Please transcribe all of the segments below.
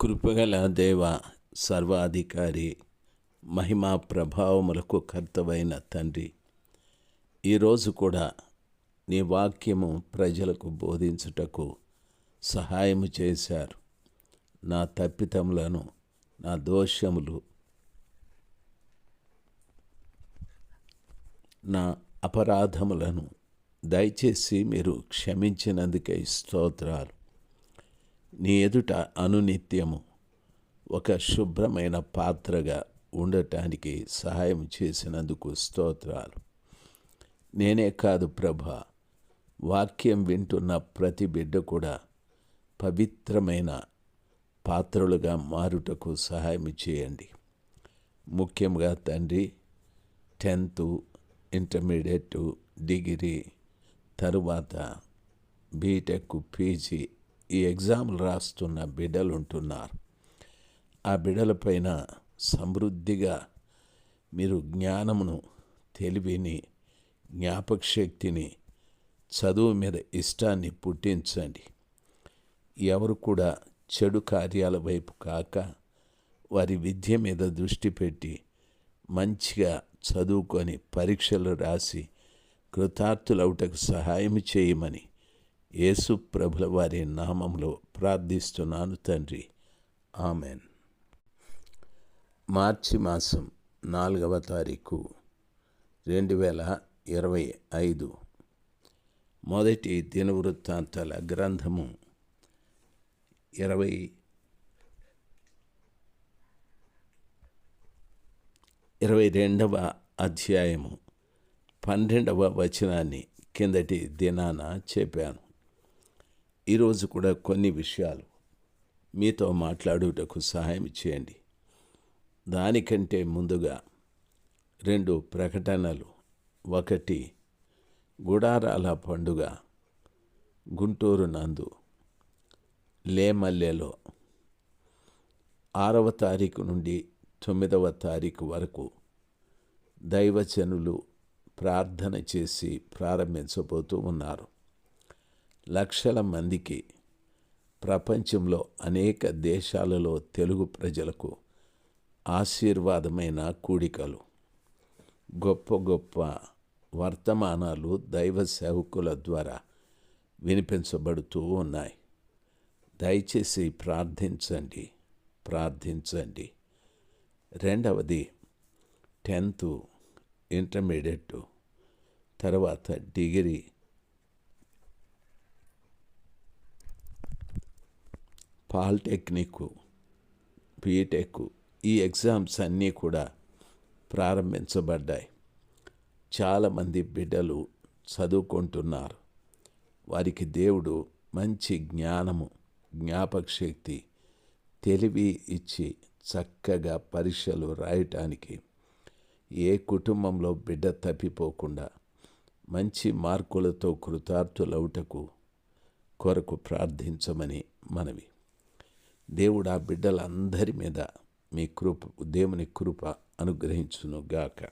కృపగల దేవ సర్వాధికారి మహిమా ప్రభావములకు కర్తవైన తండ్రి. ఈరోజు కూడా నీ వాక్యము ప్రజలకు బోధించుటకు సహాయము చేశారు. నా తప్పితములను నా దోషములు నా అపరాధములను దయచేసి మీరు క్షమించినందుకే స్తోత్రాలు. నీ ఎదుట అనునిత్యము ఒక శుభ్రమైన పాత్రగా ఉండటానికి సహాయం చేసినందుకు స్తోత్రాలు. నేనే కాదు ప్రభ వాక్యం వింటున్న ప్రతి బిడ్డ కూడా పవిత్రమైన పాత్రలుగా మారుటకు సహాయం చేయండి. ముఖ్యంగా తండ్రి టెన్త్ ఇంటర్మీడియట్ డిగ్రీ తరువాత బీటెక్ పీజీ ఈ ఎగ్జామ్లు రాస్తున్న బిడ్డలు ఉంటున్నారు ఆ బిడ్డలపైన సమృద్ధిగా మీరు జ్ఞానమును తెలివిని జ్ఞాపక శక్తిని చదువు మీద ఇష్టాన్ని పుట్టించండి. ఎవరు కూడా చెడు కార్యాల వైపు కాక వారి విద్య మీద దృష్టి పెట్టి మంచిగా చదువుకొని పరీక్షలు రాసి కృతార్థులవుటకు సహాయం చేయమని యేసు ప్రభుల వారి నామంలో ప్రార్థిస్తున్నాను తండ్రి. ఆమెన్. మార్చి మాసం నాలుగవ తారీఖు రెండు వేల ఇరవై ఐదు. మొదటి దినవృత్తాంతాల గ్రంథము ఇరవై ఇరవై రెండవ అధ్యాయము పన్నెండవ వచనాన్ని కిందటి దినాన చెప్పాను. ఈరోజు కూడా కొన్ని విషయాలు మీతో మాట్లాడుటకు సహాయం చేయండి. దానికంటే ముందుగా రెండు ప్రకటనలు. ఒకటి గుడారాల పండుగ గుంటూరు నందు లేమల్లెలో ఆరవ తారీఖు నుండి తొమ్మిదవ తారీఖు వరకు దైవజనులు ప్రార్థన చేసి ప్రారంభించబోతూ ఉన్నారు. లక్షల మందికి ప్రపంచంలో అనేక దేశాలలో తెలుగు ప్రజలకు ఆశీర్వాదమైన కూడికలు. గొప్ప గొప్ప వర్తమానాలు దైవ సేవకుల ద్వారా వినిపించబడుతూ ఉన్నాయి. దయచేసి ప్రార్థించండి ప్రార్థించండి. రెండవది టెన్త్ ఇంటర్మీడియట్ తర్వాత డిగ్రీ పాలిటెక్నిక్ బీటెక్ ఈ ఎగ్జామ్స్ అన్నీ కూడా ప్రారంభించబడ్డాయి. చాలామంది బిడ్డలు చదువుకుంటున్నారు. వారికి దేవుడు మంచి జ్ఞానము జ్ఞాపక శక్తి తెలివి ఇచ్చి చక్కగా పరీక్షలు రాయటానికి ఏ కుటుంబంలో బిడ్డ తప్పిపోకుండా మంచి మార్కులతో కృతార్థులవుటకు కొరకు ప్రార్థించమని మనవి. దేవుడు ఆ బిడ్డలందరి మీద మీ కృప దేవుని కృప అనుగ్రహించునుగాక.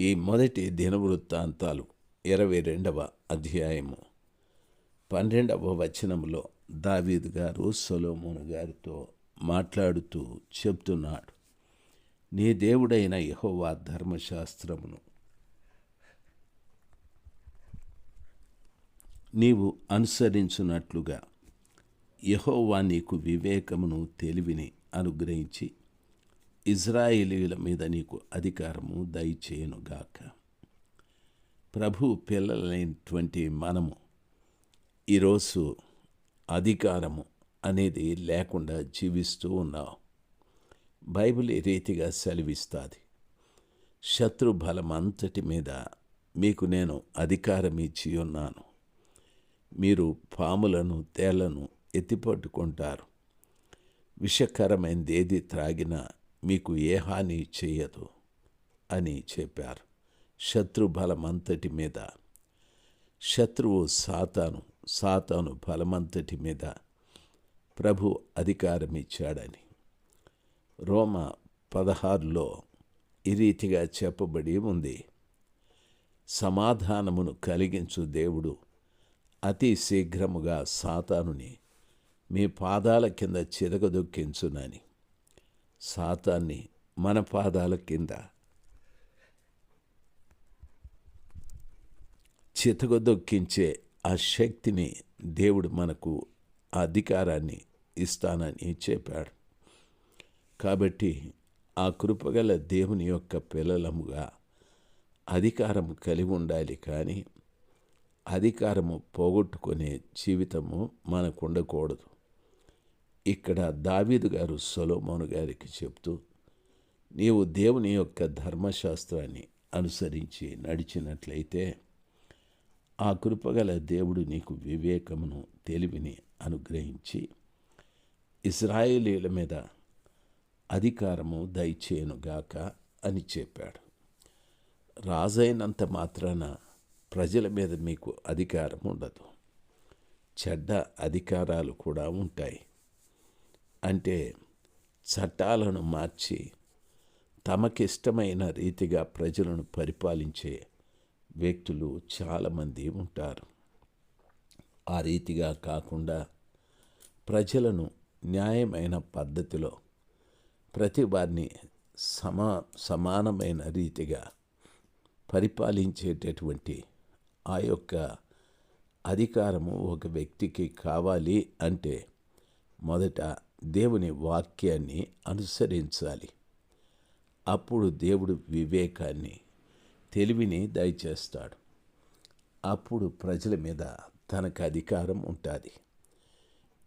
ఈ మొదటి దినవృత్తాంతాలు ఇరవై రెండవ అధ్యాయము. పన్నెండవ వచనంలో దావీదు గారు సొలోమోను గారితో మాట్లాడుతూ చెప్తున్నాడు నీ దేవుడైన యహోవా ధర్మశాస్త్రమును నీవు అనుసరించున్నట్లుగా యహోవా నీకు వివేకమును తెలివిని అనుగ్రహించి ఇజ్రాయేలీల మీద నీకు అధికారము దయచేయనుగాక. ప్రభు పిల్లలైనటువంటి మనము ఈరోజు అధికారము అనేది లేకుండా జీవిస్తూ ఉన్నాం. బైబిల్ ఈ రీతిగా సెలవిస్తుంది? శత్రు బలం అంతటి మీద మీకు నేను అధికారం ఇచ్చి ఉన్నాను. మీరు పాములను తేళ్ళను ఎత్తిపట్టుకుంటారు. విషకరమైనది ఏది త్రాగినా మీకు ఏ హాని చేయదు అని చెప్పారు. శత్రు బలమంతటి మీద శత్రువు సాతాను సాతాను బలమంతటి మీద ప్రభు అధికారం ఇచ్చాడని రోమ పదహారులో ఈ రీతిగా చెప్పబడి ఉంది. సమాధానమును కలిగించు దేవుడు అతి శీఘ్రముగా సాతానుని మీ పాదాల కింద చిరగదొక్కించునని సాతాన్ని మన పాదాల కింద చితగదొక్కించే ఆ శక్తిని దేవుడు మనకు ఆ అధికారాన్ని ఇస్తానని చెప్పాడు. కాబట్టి ఆ కృపగల దేవుని యొక్క పిల్లలముగా అధికారం కలిగి ఉండాలి కానీ అధికారము పోగొట్టుకునే జీవితము మనకు ఉండకూడదు ఇక్కడ దావీదు గారు సొలోమోను గారికి చెప్తూ నీవు దేవుని యొక్క ధర్మశాస్త్రాన్ని అనుసరించి నడిచినట్లయితే ఆ కృపగల దేవుడు నీకు వివేకమును తెలివిని అనుగ్రహించి ఇస్రాయేలీల మీద అధికారము దయచేయనుగాక అని చెప్పాడు. రాజైనంత మాత్రాన ప్రజల మీద మీకు అధికారం ఉండదు చెడ్డ అధికారాలు కూడా ఉంటాయి. అంటే చట్టాలను మార్చి తమకిష్టమైన రీతిగా ప్రజలను పరిపాలించే వ్యక్తులు చాలామంది ఉంటారు. ఆ రీతిగా కాకుండా ప్రజలను న్యాయమైన పద్ధతిలో ప్రతి వారిని సమా సమానమైన రీతిగా పరిపాలించేటటువంటి ఆ యొక్క అధికారము ఒక వ్యక్తికి కావాలి అంటే మొదట దేవుని వాక్యాన్ని అనుసరించాలి. అప్పుడు దేవుడు వివేకాన్ని తెలివిని దయచేస్తాడు. అప్పుడు ప్రజల మీద తనకు అధికారం ఉంటుంది.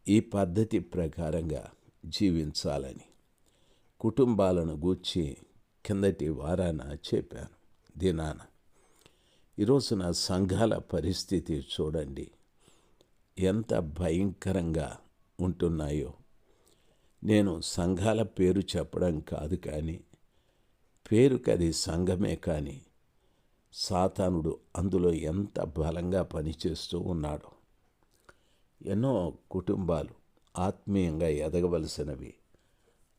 ఈ పద్ధతి ప్రకారంగా జీవించాలని కుటుంబాలను గూర్చి కిందటి వారాన చెప్పాను. దినాన ఈరోజు నా సంఘాల పరిస్థితి చూడండి. ఎంత భయంకరంగా ఉంటున్నాయో. నేను సంఘాల పేరు చెప్పడం కాదు కానీ పేరుకది సంఘమే కానీ సాతానుడు అందులో ఎంత బలంగా పనిచేస్తూ ఉన్నాడు. ఎన్నో కుటుంబాలు ఆత్మీయంగా ఎదగవలసినవి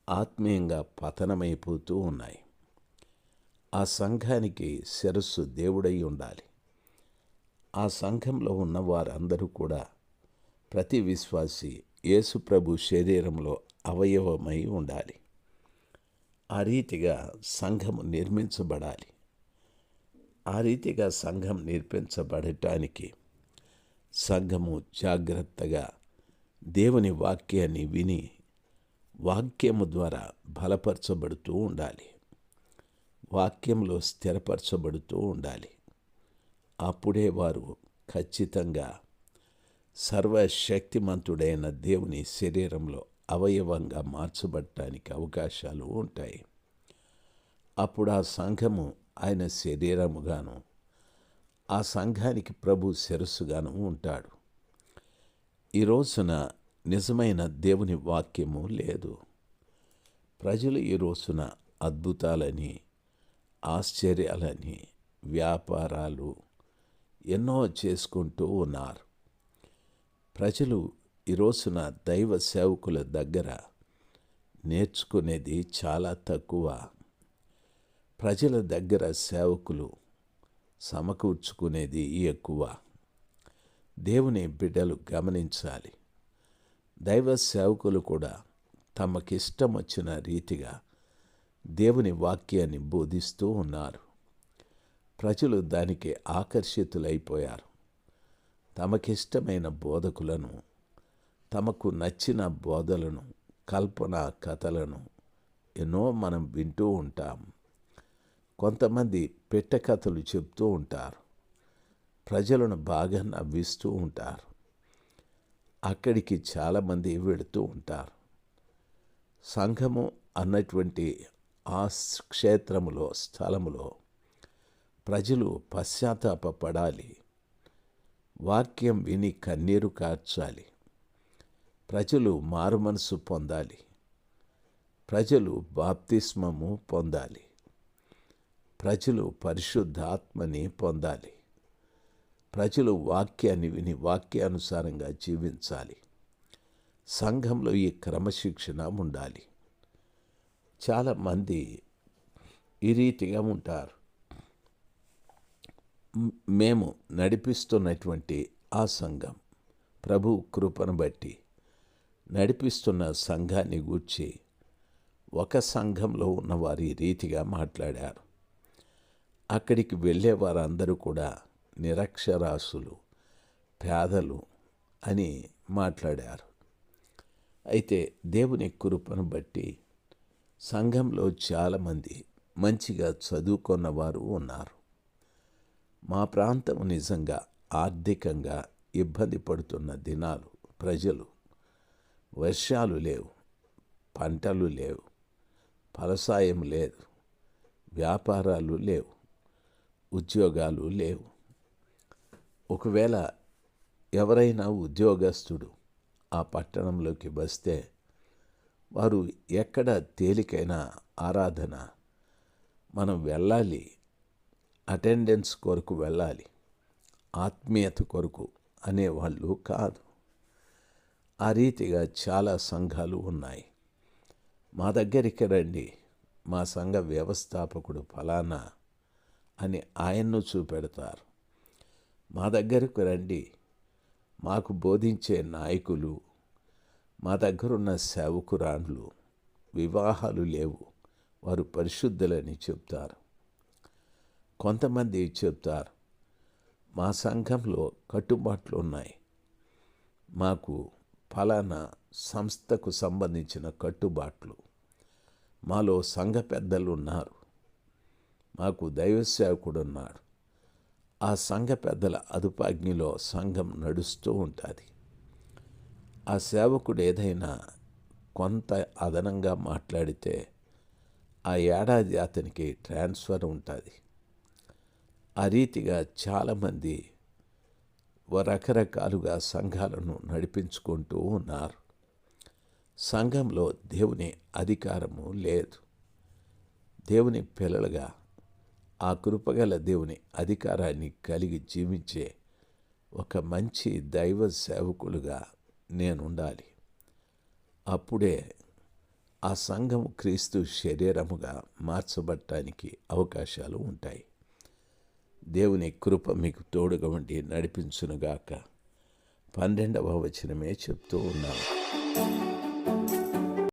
ఆత్మీయంగా పతనమైపోతూ ఉన్నాయి. ఆ సంఘానికి శిరస్సు దేవుడై ఉండాలి. ఆ సంఘంలో ఉన్న వారందరూ కూడా ప్రతి విశ్వాసి యేసుప్రభు శరీరంలో అవయవమై ఉండాలి. ఆ రీతిగా సంఘము నిర్మించబడాలి. ఆ రీతిగా సంఘం నిర్మించబడటానికి సంఘము జాగ్రత్తగా దేవుని వాక్యాన్ని విని వాక్యము ద్వారా బలపరచబడుతూ ఉండాలి. వాక్యంలో స్థిరపరచబడుతూ ఉండాలి. అప్పుడే వారు ఖచ్చితంగా సర్వశక్తిమంతుడైన దేవుని శరీరంలో అవయవంగా మార్చబడటానికి అవకాశాలు ఉంటాయి. అప్పుడు ఆ సంఘము ఆయన శరీరముగాను ఆ సంఘానికి ప్రభు శిరస్సుగాను ఉంటాడు. ఈ రోజున నిజమైన దేవుని వాక్యము లేదు. ప్రజలు ఈ రోజున అద్భుతాలని ఆశ్చర్యాలని వ్యాపారాలు ఎన్నో చేసుకుంటూ ఉన్నారు. ప్రజలు ఈ రోజున దైవ సేవకుల దగ్గర నేర్చుకునేది చాలా తక్కువ. ప్రజల దగ్గర సేవకులు సమకూర్చుకునేది ఎక్కువ. దేవుని బిడ్డలు గమనించాలి. దైవ సేవకులు కూడా తమకిష్టం వచ్చిన రీతిగా దేవుని వాక్యాన్ని బోధిస్తూ ఉన్నారు. ప్రజలు దానికి ఆకర్షితులైపోయారు. తమకిష్టమైన బోధకులను తమకు నచ్చిన బోధలను కల్పన కథలను ఎన్నో మనం వింటూ ఉంటాం. కొంతమంది పెట్టె కథలు చెప్తూ ఉంటారు. ప్రజలను బాగా నవ్విస్తూ ఉంటారు. అక్కడికి చాలామంది వెళుతూ ఉంటారు. సంఘము అన్నటువంటి ఆ క్షేత్రములో స్థలములో ప్రజలు పశ్చాత్తాపడాలి వాక్యం విని కన్నీరు కార్చాలి. ప్రజలు మారుమనసు పొందాలి. ప్రజలు బాప్తిస్మము పొందాలి. ప్రజలు పరిశుద్ధాత్మని పొందాలి. ప్రజలు వాక్యాన్ని విని వాక్యానుసారంగా జీవించాలి. సంఘంలో ఈ క్రమశిక్షణ ఉండాలి. చాలామంది ఈ రీతిగా ఉంటారు. మేము నడిపిస్తున్నటువంటి ఆ సంఘం ప్రభు కృపను బట్టి నడిపిస్తున్న సంఘాన్ని గూర్చి ఒక సంఘంలో ఉన్నవారి రీతిగా మాట్లాడారు. అక్కడికి వెళ్ళే వారందరూ కూడా నిరక్షరాస్యులు పేదలు అని మాట్లాడారు. అయితే దేవుని కృపను బట్టి సంఘంలో చాలామంది మంచిగా చదువుకున్న వారు ఉన్నారు. మా ప్రాంతం నిజంగా ఆర్థికంగా ఇబ్బంది పడుతున్న దినాలు ప్రజలు వర్షాలు లేవు పంటలు లేవు ఫలసాయం లేదు వ్యాపారాలు లేవు ఉద్యోగాలు లేవు. ఒకవేళ ఎవరైనా ఉద్యోగస్తుడు ఆ పట్టణంలోకి వస్తే వారు ఎక్కడ తేలికైన ఆరాధన మనం వెళ్ళాలి అటెండెన్స్ కొరకు వెళ్ళాలి ఆత్మీయత కొరకు అనేవాళ్ళు కాదు. ఆ రీతిగా చాలా సంఘాలు ఉన్నాయి. మా దగ్గరికి రండి మా సంఘ వ్యవస్థాపకుడు ఫలానా అని ఆయన్ను చూపెడతారు. మా దగ్గరకు రండి మాకు బోధించే నాయకులు మా దగ్గరున్న సేవకురాండ్లు వివాహాలు లేవు వారు పరిశుద్ధులని చెప్తారు. కొంతమంది చెప్తారు మా సంఘంలో కట్టుబాట్లు ఉన్నాయి మాకు ఫలానా సంస్థకు సంబంధించిన కట్టుబాట్లు. మాలో సంఘ పెద్దలు ఉన్నారు మాకు దైవ సేవకుడు ఉన్నాడు ఆ సంఘ పెద్దల అదుపాజ్ఞలో సంఘం నడుస్తూ ఉంటుంది. ఆ సేవకుడు ఏదైనా కొంత అదనంగా మాట్లాడితే ఆ ఏడాది అతనికి ట్రాన్స్ఫర్ ఉంటుంది. ఆ రీతిగా చాలామంది రకరకాలుగా సంఘాలను నడిపించుకుంటూ ఉన్నారు. సంఘంలో దేవుని అధికారము లేదు. దేవుని పిల్లలుగా ఆ కృపగల దేవుని అధికారాన్ని కలిగి జీవించే ఒక మంచి దైవ సేవకులుగా నేనుండాలి. అప్పుడే ఆ సంఘం క్రీస్తు శరీరముగా మార్చబడటానికి అవకాశాలు ఉంటాయి. దేవుని కృప మీకు తోడుగా ఉండి నడిపించునుగాక. పన్నెండవ వచనమే చెప్తూ ఉన్నాను